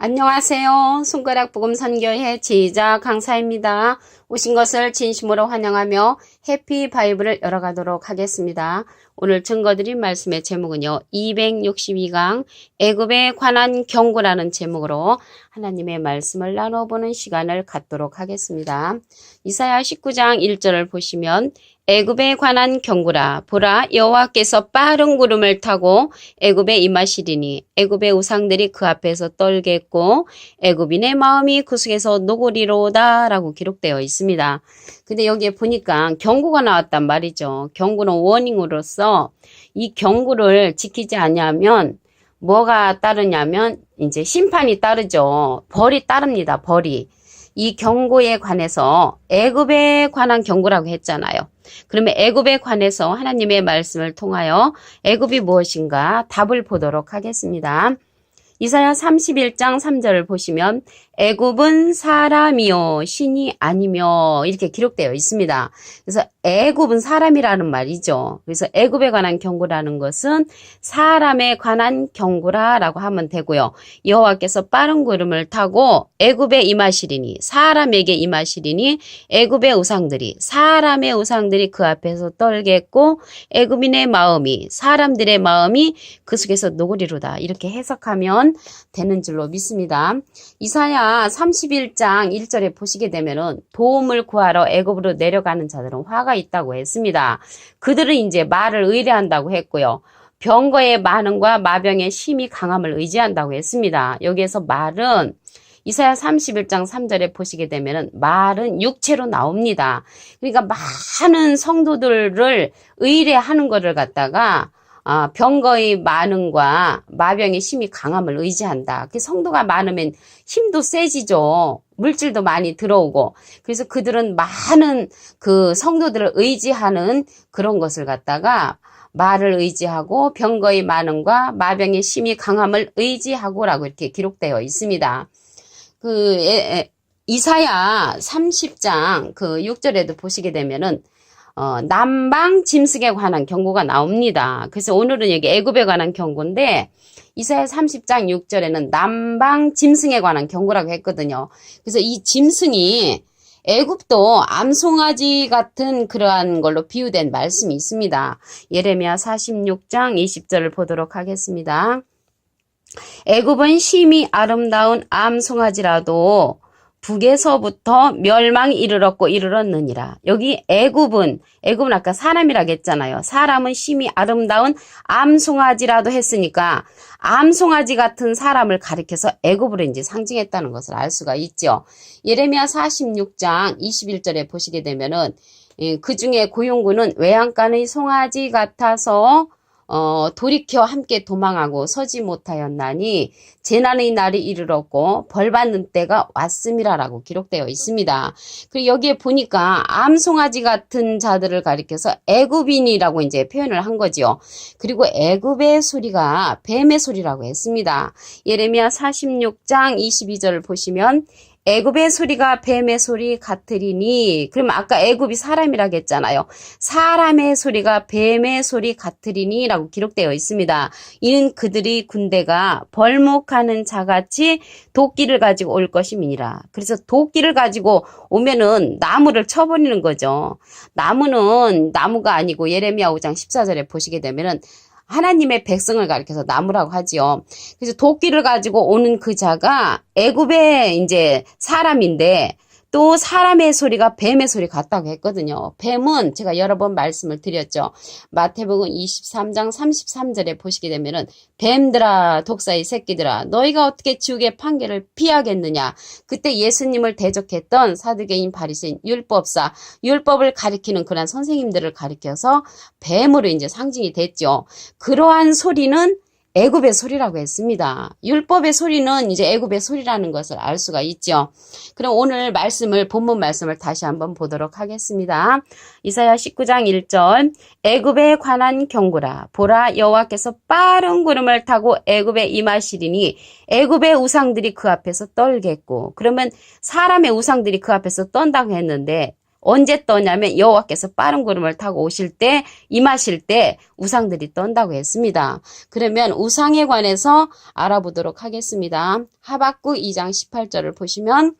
안녕하세요. 손가락 복음 선교회 제자 강사입니다. 오신 것을 진심으로 환영하며 해피 바이블을 열어가도록 하겠습니다. 오늘 증거드린 말씀의 제목은요. 262강 애굽에 관한 경고라는 제목으로 하나님의 말씀을 나눠보는 시간을 갖도록 하겠습니다. 이사야 19장 1절을 보시면 애굽에 관한 경고라 보라 여호와께서 빠른 구름을 타고 애굽에 임하시리니 애굽의 우상들이 그 앞에서 떨겠고 애굽인의 마음이 그 속에서 노고리로다라고 기록되어 있습니다. 근데 여기에 보니까 경고가 나왔단 말이죠. 경고는 워닝으로서 이 경고를 지키지 않으면 뭐가 따르냐면 이제 심판이 따르죠. 벌이 따릅니다. 벌이. 이 경고에 관해서 애굽에 관한 경고라고 했잖아요. 그러면 애굽에 관해서 하나님의 말씀을 통하여 애굽이 무엇인가 답을 보도록 하겠습니다. 이사야 31장 3절을 보시면 애굽은 사람이요 신이 아니며 이렇게 기록되어 있습니다. 그래서 애굽은 사람이라는 말이죠. 그래서 애굽에 관한 경고라는 것은 사람에 관한 경고라라고 하면 되고요. 여호와께서 빠른 구름을 타고 애굽에 임하시리니 사람에게 임하시리니 애굽의 우상들이 사람의 우상들이 그 앞에서 떨겠고 애굽인의 마음이 사람들의 마음이 그 속에서 노고리로다 이렇게 해석하면 되는 줄로 믿습니다. 이사야 31장 1절에 보시게 되면은 도움을 구하러 애굽으로 내려가는 자들은 화가 있다고 했습니다. 그들은 이제 말을 의뢰한다고 했고요. 병거의 많음과 마병의 심히 강함을 의지한다고 했습니다. 여기에서 말은 이사야 31장 3절에 보시게 되면은 말은 육체로 나옵니다. 그러니까 많은 성도들을 의뢰하는 것을 갖다가 아, 병거의 많음과 마병의 힘이 강함을 의지한다. 그 성도가 많으면 힘도 세지죠. 물질도 많이 들어오고. 그래서 그들은 많은 그 성도들을 의지하는 그런 것을 갖다가 말을 의지하고 병거의 많음과 마병의 심이 강함을 의지하고라고 이렇게 기록되어 있습니다. 그 이사야 30장 그 6절에도 보시게 되면은 어, 남방 짐승에 관한 경고가 나옵니다. 그래서 오늘은 여기 애굽에 관한 경고인데 이사야 30장 6절에는 남방 짐승에 관한 경고라고 했거든요. 그래서 이 짐승이 애굽도 암송아지 같은 그러한 걸로 비유된 말씀이 있습니다. 예레미야 46장 20절을 보도록 하겠습니다. 애굽은 심히 아름다운 암송아지라도 북에서부터 멸망이 이르렀고 이르렀느니라. 여기 애굽은 애굽은 아까 사람이라고 했잖아요. 사람은 심히 아름다운 암송아지라도 했으니까 암송아지 같은 사람을 가리켜서 애굽으로 이제 상징했다는 것을 알 수가 있죠. 예레미야 46장 21절에 보시게 되면은 예, 그 중에 고용군은 외양간의 송아지 같아서 어, 돌이켜 함께 도망하고 서지 못하였나니 재난의 날이 이르렀고 벌받는 때가 왔음이라라고 기록되어 있습니다. 그리고 여기에 보니까 암송아지 같은 자들을 가리켜서 애굽인이라고 이제 표현을 한 거지요. 그리고 애굽의 소리가 뱀의 소리라고 했습니다. 예레미야 46장 22절을 보시면 애굽의 소리가 뱀의 소리 같으리니 그럼 아까 애굽이 사람이라고 했잖아요. 사람의 소리가 뱀의 소리 같으리니 라고 기록되어 있습니다. 이는 그들이 군대가 벌목하는 자같이 도끼를 가지고 올 것임이니라. 그래서 도끼를 가지고 오면은 나무를 쳐버리는 거죠. 나무는 나무가 아니고 예레미야 5장 14절에 보시게 되면은 하나님의 백성을 가리켜서 나무라고 하지요. 그래서 도끼를 가지고 오는 그 자가 애굽의 이제 사람인데 또 사람의 소리가 뱀의 소리 같다고 했거든요. 뱀은 제가 여러 번 말씀을 드렸죠. 마태복음 23장 33절에 보시게 되면은 뱀들아 독사의 새끼들아 너희가 어떻게 지옥의 판결을 피하겠느냐. 그때 예수님을 대적했던 사두개인 바리새인 율법사 율법을 가리키는 그런 선생님들을 가리켜서 뱀으로 이제 상징이 됐죠. 그러한 소리는 애굽의 소리라고 했습니다. 율법의 소리는 이제 애굽의 소리라는 것을 알 수가 있죠. 그럼 오늘 말씀을 본문 말씀을 다시 한번 보도록 하겠습니다. 이사야 19장 1절 애굽에 관한 경고라 보라 여호와께서 빠른 구름을 타고 애굽에 임하시리니 애굽의 우상들이 그 앞에서 떨겠고 그러면 사람의 우상들이 그 앞에서 떤다고 했는데 언제 떠냐면 여호와께서 빠른 구름을 타고 오실 때 임하실 때 우상들이 떤다고 했습니다. 그러면 우상에 관해서 알아보도록 하겠습니다. 하박국 2장 18절을 보시면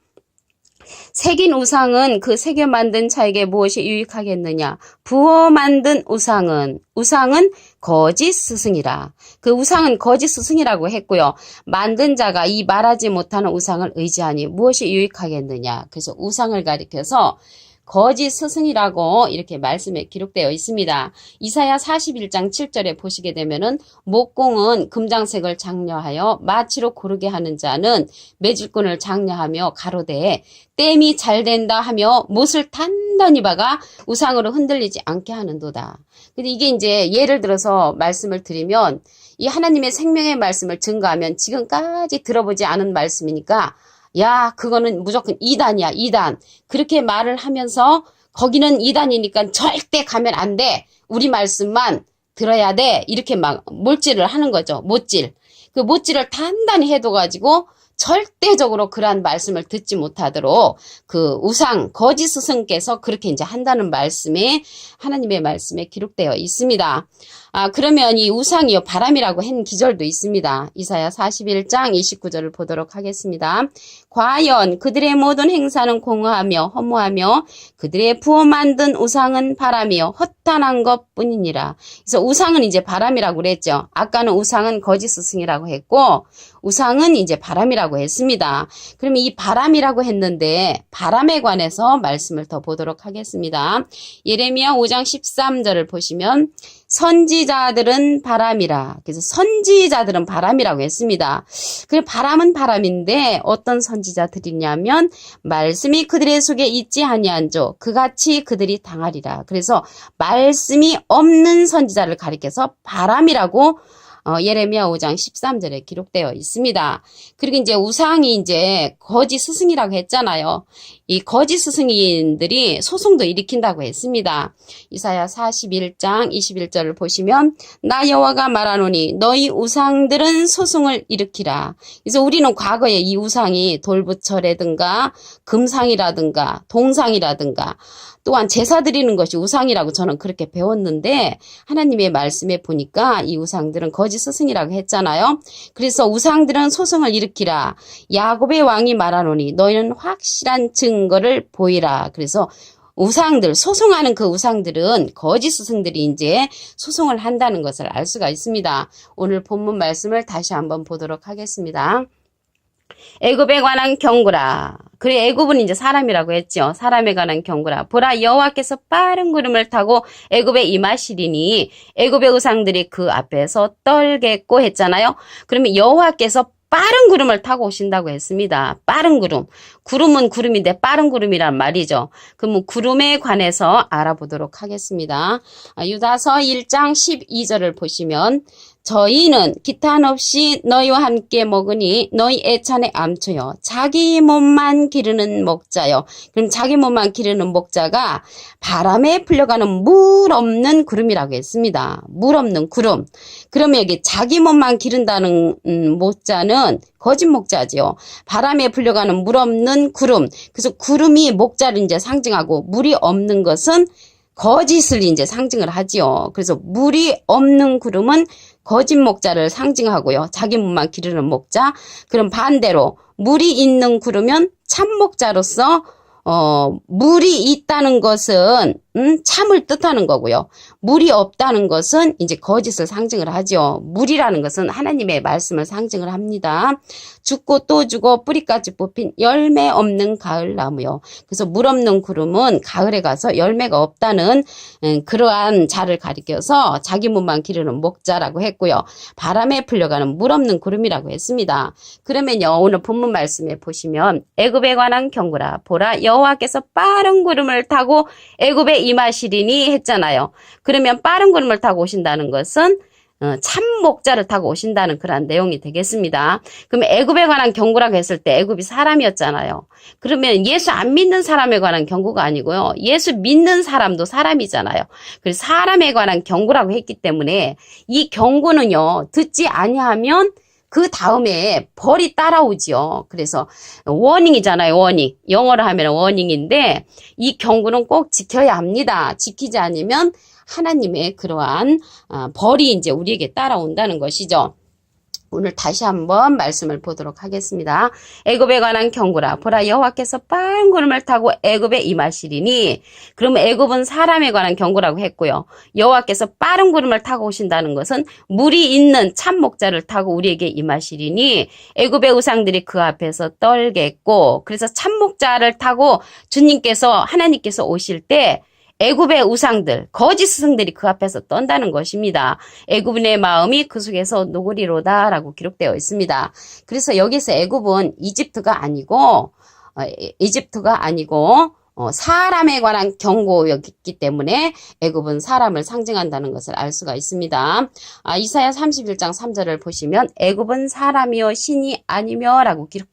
새긴 우상은 그 새겨 만든 자에게 무엇이 유익하겠느냐? 부어 만든 우상은 우상은 거짓 스승이라. 그 우상은 거짓 스승이라고 했고요. 만든 자가 이 말하지 못하는 우상을 의지하니 무엇이 유익하겠느냐? 그래서 우상을 가리켜서 거짓 스승이라고 이렇게 말씀에 기록되어 있습니다. 이사야 41장 7절에 보시게 되면은 목공은 금장색을 장려하여 마치로 고르게 하는 자는 매질꾼을 장려하며 가로되 땜이 잘 된다 하며 못을 단단히 박아 우상으로 흔들리지 않게 하는도다. 근데 이게 이제 예를 들어서 말씀을 드리면 이 하나님의 생명의 말씀을 증거하면 지금까지 들어보지 않은 말씀이니까 야, 그거는 무조건 이단이야, 이단. 그렇게 말을 하면서 거기는 이단이니까 절대 가면 안 돼. 우리 말씀만 들어야 돼. 이렇게 막 몰질을 하는 거죠. 못질. 그 못질을 단단히 해둬가지고 절대적으로 그러한 말씀을 듣지 못하도록 그 우상 거짓 스승께서 그렇게 이제 한다는 말씀에 하나님의 말씀에 기록되어 있습니다. 아 그러면 이 우상이요 바람이라고 한 기절도 있습니다. 이사야 41장 29절을 보도록 하겠습니다. 과연 그들의 모든 행사는 공허하며 허무하며 그들의 부어 만든 우상은 바람이요 헛 단한 것뿐이니라. 그래서 우상은 이제 바람이라고 그랬죠. 아까는 우상은 거짓 스승이라고 했고 우상은 이제 바람이라고 했습니다. 그러면 이 바람이라고 했는데 바람에 관해서 말씀을 더 보도록 하겠습니다. 예레미야 5장 13절을 보시면 선지자들은 바람이라. 그래서 선지자들은 바람이라고 했습니다. 그 바람은 바람인데 어떤 선지자들이냐면 말씀이 그들의 속에 있지 아니한조 그같이 그들이 당하리라. 그래서 말씀이 없는 선지자를 가리켜서 바람이라고 어, 예레미야 5장 13절에 기록되어 있습니다. 그리고 이제 우상이 이제 거짓 스승이라고 했잖아요. 이 거짓 스승인들이 소송도 일으킨다고 했습니다. 이사야 41장 21절을 보시면 나 여호와가 말하노니 너희 우상들은 소송을 일으키라. 그래서 우리는 과거에 이 우상이 돌부처라든가 금상이라든가 동상이라든가 또한 제사 드리는 것이 우상이라고 저는 그렇게 배웠는데 하나님의 말씀에 보니까 이 우상들은 거짓 스승이라고 했잖아요. 그래서 우상들은 소송을 일으키라. 야곱의 왕이 말하노니 너희는 확실한 증 거를 보이라. 그래서 우상들, 소송하는 그 우상들은 거짓 스승들이 이제 소송을 한다는 것을 알 수가 있습니다. 오늘 본문 말씀을 다시 한번 보도록 하겠습니다. 애굽에 관한 경고라. 그래 애굽은 이제 사람이라고 했죠. 사람에 관한 경고라. 보라 여호와께서 빠른 구름을 타고 애굽에 임하시리니 애굽의 우상들이 그 앞에서 떨겠고 했잖아요. 그러면 여호와께서 빠른 구름을 타고 오신다고 했습니다. 빠른 구름. 구름은 구름인데 빠른 구름이란 말이죠. 그럼 구름에 관해서 알아보도록 하겠습니다. 아, 유다서 1장 12절을 보시면 저희는 기탄 없이 너희와 함께 먹으니 너희 애찬의 암초요. 자기 몸만 기르는 목자요. 그럼 자기 몸만 기르는 목자가 바람에 풀려가는 물 없는 구름이라고 했습니다. 물 없는 구름. 그러면 여기 자기 몸만 기른다는 음, 목자는 거짓 목자지요. 바람에 풀려가는 물 없는 구름. 그래서 구름이 목자를 이제 상징하고 물이 없는 것은 거짓을 이제 상징을 하지요. 그래서 물이 없는 구름은 거짓 목자를 상징하고요. 자기 몸만 기르는 목자. 그럼 반대로 물이 있는 구르면 참 목자로서 어, 물이 있다는 것은 음, 참을 뜻하는 거고요. 물이 없다는 것은 이제 거짓을 상징을 하죠. 물이라는 것은 하나님의 말씀을 상징을 합니다. 죽고 또 죽어 뿌리까지 뽑힌 열매 없는 가을 나무요. 그래서 물 없는 구름은 가을에 가서 열매가 없다는 음, 그러한 자를 가리켜서 자기 몸만 기르는 목자라고 했고요. 바람에 풀려가는 물 없는 구름이라고 했습니다. 그러면요 오늘 본문 말씀에 보시면 애굽에 관한 경고라 보라 여호와께서 빠른 구름을 타고 애굽에 임하시리니 했잖아요. 그러면 빠른 구름을 타고 오신다는 것은 어, 참 목자를 타고 오신다는 그런 내용이 되겠습니다. 그럼 애굽에 관한 경고라고 했을 때 애굽이 사람이었잖아요. 그러면 예수 안 믿는 사람에 관한 경고가 아니고요. 예수 믿는 사람도 사람이잖아요. 그래서 사람에 관한 경고라고 했기 때문에 이 경고는요. 듣지 아니하면 그 다음에 벌이 따라오지요. 그래서 워닝이잖아요, 워닝. 영어로 하면 워닝인데 이 경고는 꼭 지켜야 합니다. 지키지 않으면 하나님의 그러한 아, 벌이 이제 우리에게 따라온다는 것이죠. 오늘 다시 한번 말씀을 보도록 하겠습니다. 애굽에 관한 경고라 보라 여호와께서 빠른 구름을 타고 애굽에 임하시리니 그러면 애굽은 사람에 관한 경고라고 했고요. 여호와께서 빠른 구름을 타고 오신다는 것은 물이 있는 참목자를 타고 우리에게 임하시리니 애굽의 우상들이 그 앞에서 떨겠고 그래서 참목자를 타고 주님께서 하나님께서 오실 때 애굽의 우상들, 거짓 스승들이 그 앞에서 떤다는 것입니다. 애굽인의 마음이 그 속에서 노구리로다라고 기록되어 있습니다. 그래서 여기서 애굽은 이집트가 아니고 어, 이- 이집트가 아니고 어, 사람에 관한 경고였기 때문에 애굽은 사람을 상징한다는 것을 알 수가 있습니다. 아, 이사야 31장 3절을 보시면 애굽은 사람이요 신이 아니며 라고 기록,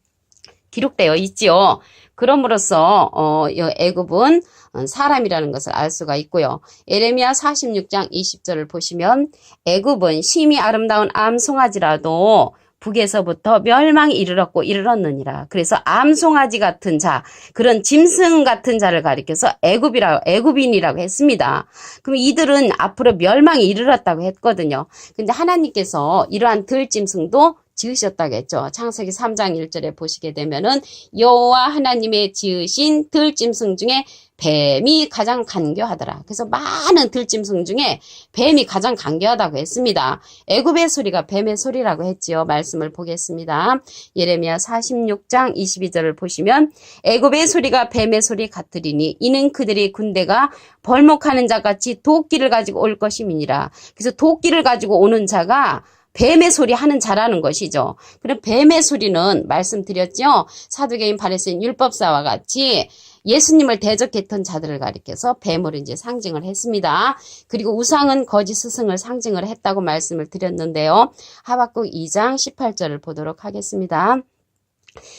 기록되어 있지요. 그럼으로써 어, 이 애굽은 어, 사람이라는 것을 알 수가 있고요. 에레미야 46장 20절을 보시면 애굽은 심히 아름다운 암송아지라도 북에서부터 멸망이 이르렀고 이르렀느니라. 그래서 암송아지 같은 자, 그런 짐승 같은 자를 가리켜서 애굽이라 애굽인이라고 했습니다. 그럼 이들은 앞으로 멸망이 이르렀다고 했거든요. 근데 하나님께서 이러한 들짐승도 지으셨다고 했죠. 창세기 3장 1절에 보시게 되면은 여호와 하나님의 지으신 들짐승 중에 뱀이 가장 간교하더라. 그래서 많은 들짐승 중에 뱀이 가장 간교하다고 했습니다. 애굽의 소리가 뱀의 소리라고 했지요. 말씀을 보겠습니다. 예레미야 46장 22절을 보시면 애굽의 소리가 뱀의 소리 같으리니 이는 그들의 군대가 벌목하는 자 같이 도끼를 가지고 올 것임이니라. 그래서 도끼를 가지고 오는 자가 뱀의 소리 하는 자라는 것이죠. 그럼 뱀의 소리는 말씀드렸죠. 사두개인 바리새인 율법사와 같이 예수님을 대적했던 자들을 가리켜서 뱀으로 이제 상징을 했습니다. 그리고 우상은 거짓 스승을 상징을 했다고 말씀을 드렸는데요. 하박국 2장 18절을 보도록 하겠습니다.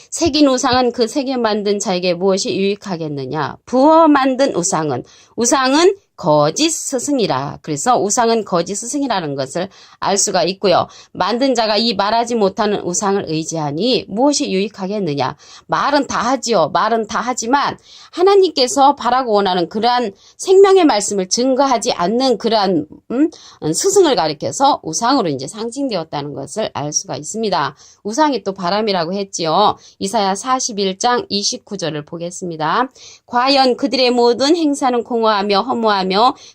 새긴 우상은 그 새겨 만든 자에게 무엇이 유익하겠느냐? 부어 만든 우상은 우상은 거짓 스승이라. 그래서 우상은 거짓 스승이라는 것을 알 수가 있고요. 만든 자가 이 말하지 못하는 우상을 의지하니 무엇이 유익하겠느냐? 말은 다 하지요. 말은 다 하지만 하나님께서 바라고 원하는 그러한 생명의 말씀을 증거하지 않는 그러한 음, 스승을 가리켜서 우상으로 이제 상징되었다는 것을 알 수가 있습니다. 우상이 또 바람이라고 했지요. 이사야 41장 29절을 보겠습니다. 과연 그들의 모든 행사는 공허하며 허무하며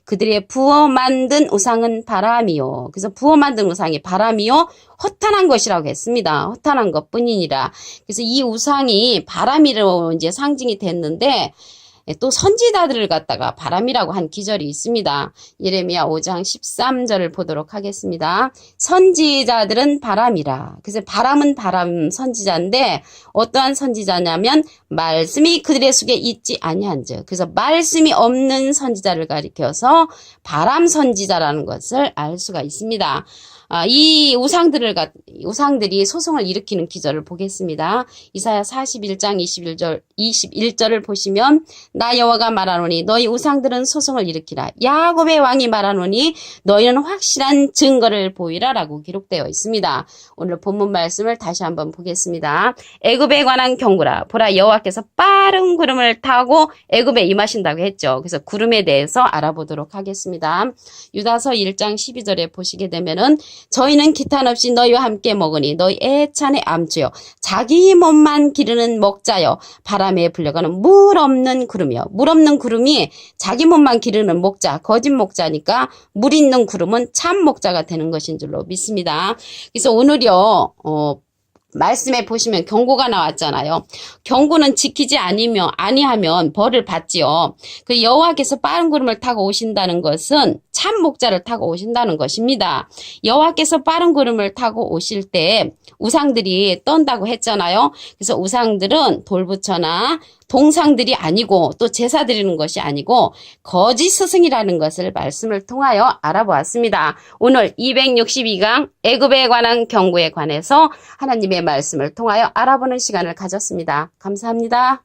그들의 부어 만든 우상은 바람이요. 그래서 부어 만든 우상이 바람이요. 허탄한 것이라고 했습니다. 허탄한 것 뿐이니라. 그래서 이 우상이 바람이로 이제 상징이 됐는데 또 선지자들을 갖다가 바람이라고 한 기절이 있습니다. 예레미야 5장 13절을 보도록 하겠습니다. 선지자들은 바람이라. 그래서 바람은 바람 선지자인데 어떠한 선지자냐면 말씀이 그들의 속에 있지 아니한즉. 그래서 말씀이 없는 선지자를 가리켜서 바람 선지자라는 것을 알 수가 있습니다. 아, 이 우상들을 갖, 우상들이 소송을 일으키는 기절을 보겠습니다. 이사야 41장 21절 21절을 보시면 나 여호와가 말하노니 너희 우상들은 소송을 일으키라. 야곱의 왕이 말하노니 너희는 확실한 증거를 보이라라고 기록되어 있습니다. 오늘 본문 말씀을 다시 한번 보겠습니다. 애굽에 관한 경고라. 보라 여호와께서 빠른 구름을 타고 애굽에 임하신다고 했죠. 그래서 구름에 대해서 알아보도록 하겠습니다. 유다서 1장 12절에 보시게 되면은 저희는 기탄 없이 너희와 함께 먹으니 너희 애찬의 암주여 자기 몸만 기르는 먹자여 바람에 불려가는 물 없는 구름이요 물 없는 구름이 자기 몸만 기르는 목자 거짓 목자니까 물 있는 구름은 참 목자가 되는 것인 줄로 믿습니다. 그래서 오늘요 어, 말씀에 보시면 경고가 나왔잖아요. 경고는 지키지 아니며 아니하면 벌을 받지요. 그 여호와께서 빠른 구름을 타고 오신다는 것은 참 목자를 타고 오신다는 것입니다. 여호와께서 빠른 구름을 타고 오실 때 우상들이 떤다고 했잖아요. 그래서 우상들은 돌부처나 동상들이 아니고 또 제사 드리는 것이 아니고 거짓 스승이라는 것을 말씀을 통하여 알아보았습니다. 오늘 262강 애굽에 관한 경고에 관해서 하나님의 말씀을 통하여 알아보는 시간을 가졌습니다. 감사합니다.